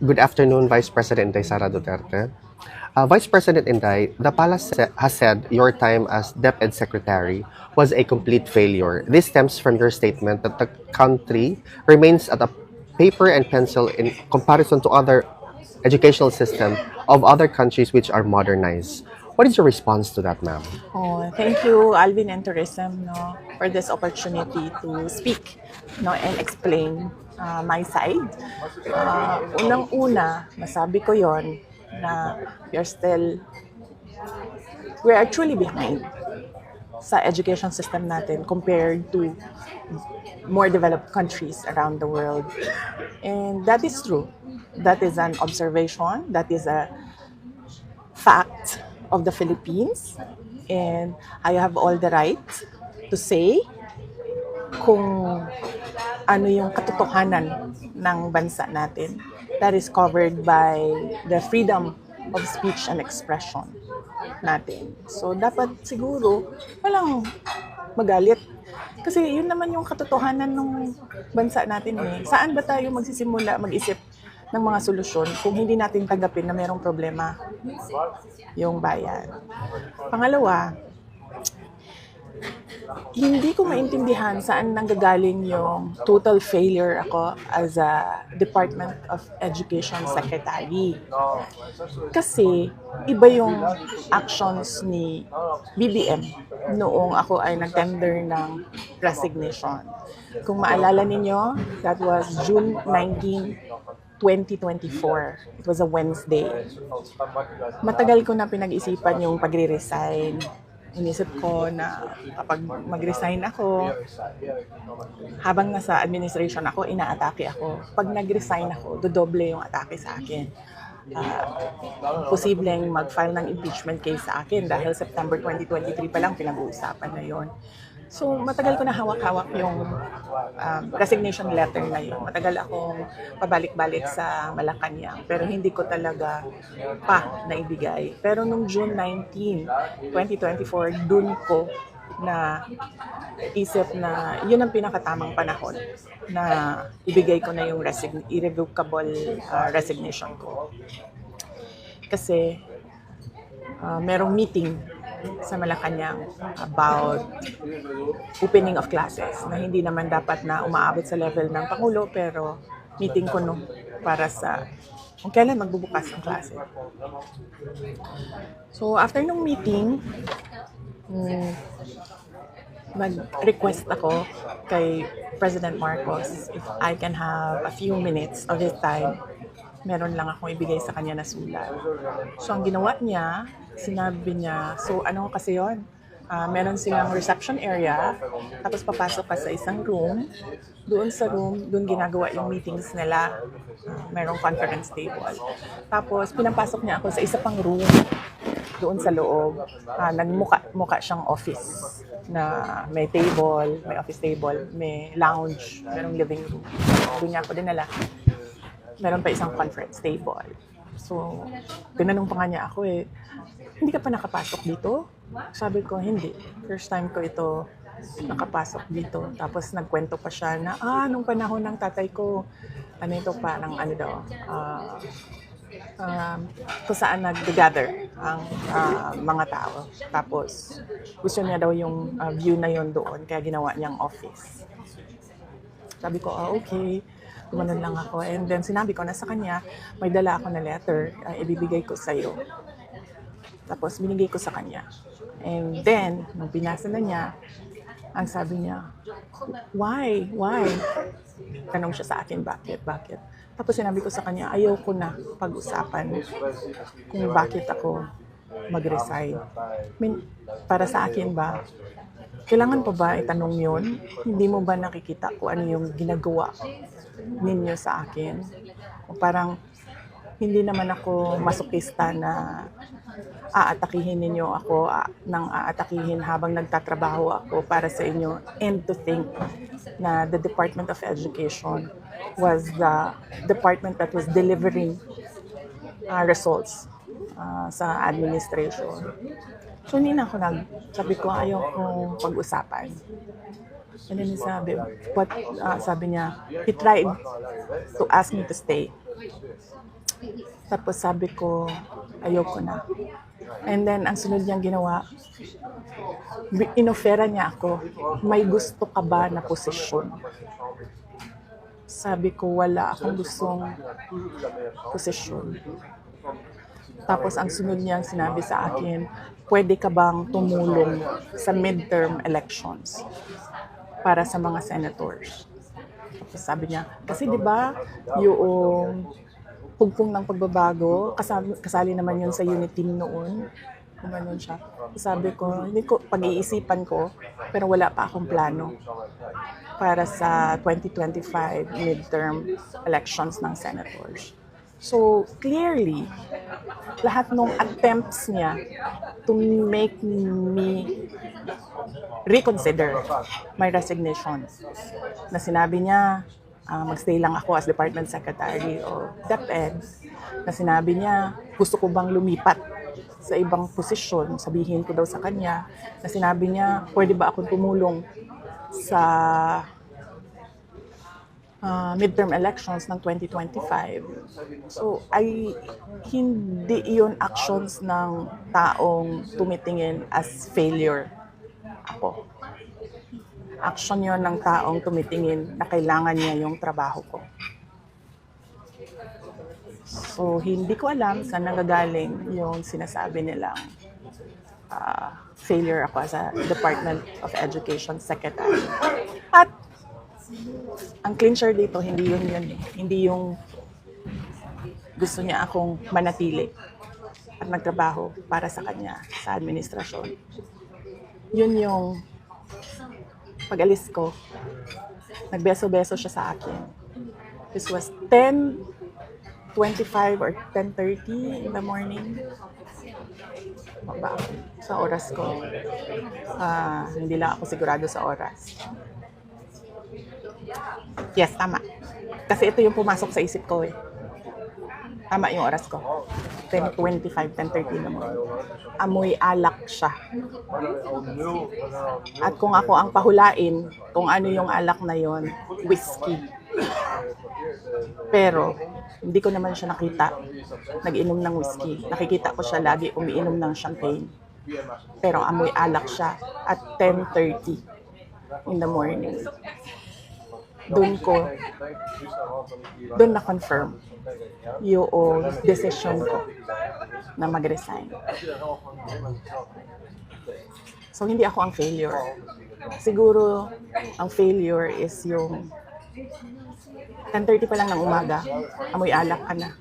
Good afternoon, Vice President Sara Duterte. Uh, Vice President Inday, the palace has said your time as DepEd Secretary was a complete failure. This stems from your statement that the country remains at a paper and pencil in comparison to other educational system of other countries which are modernized. What is your response to that, ma'am? Oh, thank you, Alvin and Tourism, no, for this opportunity to speak, no, and explain uh, my side. Uh, unang-una, masabi ko yon na we are still, we are actually behind sa education system natin compared to more developed countries around the world. And that is true. That is an observation. That is a fact of the Philippines and I have all the right to say kung ano yung katotohanan ng bansa natin that is covered by the freedom of speech and expression natin. So dapat siguro walang magalit kasi yun naman yung katotohanan ng bansa natin eh. Saan ba tayo magsisimula mag-isip ng mga solusyon kung hindi natin tanggapin na mayroong problema yung bayan. Pangalawa, hindi ko maintindihan saan nanggagaling yung total failure ako as a Department of Education Secretary. Kasi iba yung actions ni BBM noong ako ay nag-tender ng resignation. Kung maalala ninyo, that was June 19, 2024. It was a Wednesday. Matagal ko na pinag-isipan yung pagre-resign. Inisip ko na kapag mag-resign ako, habang nasa administration ako, inaatake ako. Pag nag-resign ako, dodoble yung atake sa akin. Ah, posibleng mag-file ng impeachment case sa akin dahil September 2023 pa lang pinag-uusapan na yon. So, matagal ko na hawak-hawak yung um, resignation letter na yun. Matagal akong pabalik-balik sa Malacanang, pero hindi ko talaga pa naibigay. Pero nung June 19, 2024, dun ko na isip na yun ang pinakatamang panahon na ibigay ko na yung resign- irrevocable uh, resignation ko. Kasi uh, merong meeting sa Malacanang about opening of classes na hindi naman dapat na umaabot sa level ng Pangulo pero meeting ko no para sa kung kailan magbubukas ang klase. So after nung meeting, mm, mag-request ako kay President Marcos if I can have a few minutes of his time. Meron lang akong ibigay sa kanya na sulat. So ang ginawa niya, sinabi niya, so ano kasi yon? Ah, meron silang reception area, tapos papasok ka sa isang room. Doon sa room, doon ginagawa yung meetings nila. Ah, merong conference table. Tapos pinapasok niya ako sa isa pang room doon sa loob. Ah, nagmuka muka siyang office na may table, may office table, may lounge, merong living room. Doon niya ako dinala. Meron pa isang conference table. So, tinanong pa nga niya ako eh, hindi ka pa nakapasok dito? Sabi ko, hindi. First time ko ito nakapasok dito. Tapos nagkwento pa siya na, ah, nung panahon ng tatay ko, ano ito parang ano daw, ah, um, kung saan nag-gather ang ah, mga tao. Tapos, gusto niya daw yung ah, view na yon doon, kaya ginawa niyang office. Sabi ko, ah, okay. Tumanon lang ako. And then, sinabi ko na sa kanya, may dala ako na letter, ah, ibibigay ko sa'yo. Tapos, binigay ko sa kanya. And then, nung binasa na niya, ang sabi niya, why? Why? Tanong siya sa akin, bakit? Bakit? Tapos sinabi ko sa kanya, ayaw ko na pag-usapan kung bakit ako mag-resign. I mean, para sa akin ba, kailangan pa ba itanong yon? Hindi mo ba nakikita kung ano yung ginagawa ninyo sa akin? O parang, hindi naman ako masokista na aatakihin ninyo ako nang aatakihin habang nagtatrabaho ako para sa inyo and to think na the Department of Education was the department that was delivering uh, results uh, sa administration. So hindi na ako nag, sabi ko ayaw kong pag-usapan. And then sabi, what, uh, sabi niya, he tried to ask me to stay. Tapos sabi ko, ayoko na. And then, ang sunod niyang ginawa, inofera niya ako, may gusto ka ba na posisyon? Sabi ko, wala akong gustong posisyon. Tapos ang sunod niyang sinabi sa akin, pwede ka bang tumulong sa midterm elections para sa mga senators? Tapos sabi niya, kasi di ba yung pugpong ng pagbabago, kasali, kasali naman yun sa unit team noon. Gumanon siya. Sabi ko, hindi ko, pag-iisipan ko, pero wala pa akong plano para sa 2025 midterm elections ng senators. So, clearly, lahat ng attempts niya to make me reconsider my resignation na sinabi niya, ah, magstay lang ako as Department Secretary o DepEd, na sinabi niya, gusto ko bang lumipat sa ibang posisyon, sabihin ko daw sa kanya, na sinabi niya, pwede ba akong tumulong sa ah, midterm elections ng 2025. So, ay hindi iyon actions ng taong tumitingin as failure ako. Action yon ng taong tumitingin na kailangan niya yung trabaho ko. So, hindi ko alam saan nanggagaling yung sinasabi nilang ah, failure ako as a Department of Education Secretary. At ang clincher dito, hindi yun yun. eh. Hindi yung gusto niya akong manatili at nagtrabaho para sa kanya sa administrasyon. Yun yung pag-alis ko, nagbeso-beso siya sa akin. This was 10.25 or 10.30 in the morning. Ako sa oras ko. Ah, hindi lang ako sigurado sa oras. Yes, tama. Kasi ito yung pumasok sa isip ko eh. Tama yung oras ko. 10.25, 10.30 naman. Amoy alak siya. At kung ako ang pahulain, kung ano yung alak na yon, whiskey. Pero, hindi ko naman siya nakita nag-inom ng whiskey. Nakikita ko siya lagi umiinom ng champagne. Pero amoy alak siya at 10.30 in the morning. Doon ko, doon na confirm yung decision ko na mag-resign. So, hindi ako ang failure. Siguro, ang failure is yung 10.30 pa lang ng umaga, amoy alak ka na.